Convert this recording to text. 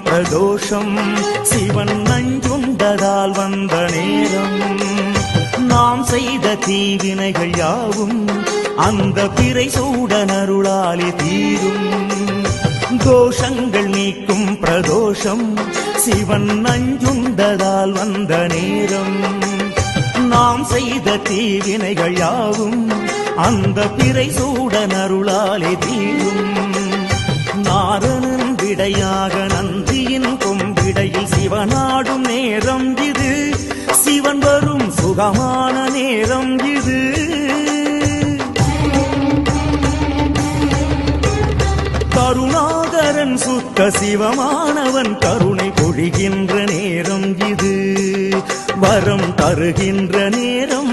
பிரதோஷம் சிவன் நஞ்சுண்டதால் வந்த நேரம். நாம் செய்த தீவினைகள் யாவும் அந்த பிறை சூடனருளாலே தீரும். தோஷங்கள் நீக்கும் பிரதோஷம் சிவன் நஞ்சுண்டதால் வந்த நேரம். நாம் செய்த தீவினைகள் யாவும் அந்த பிறை சூடனருளாலே தீரும். நாரணன் விடையாக பாடும் நேரம் இது. சிவன் வரும் சுகமான நேரம் இது. கருணாகரன் சுத்த சிவமானவன் கருணை பொழிகின்ற நேரம் இது. வரம் தருகின்ற நேரம்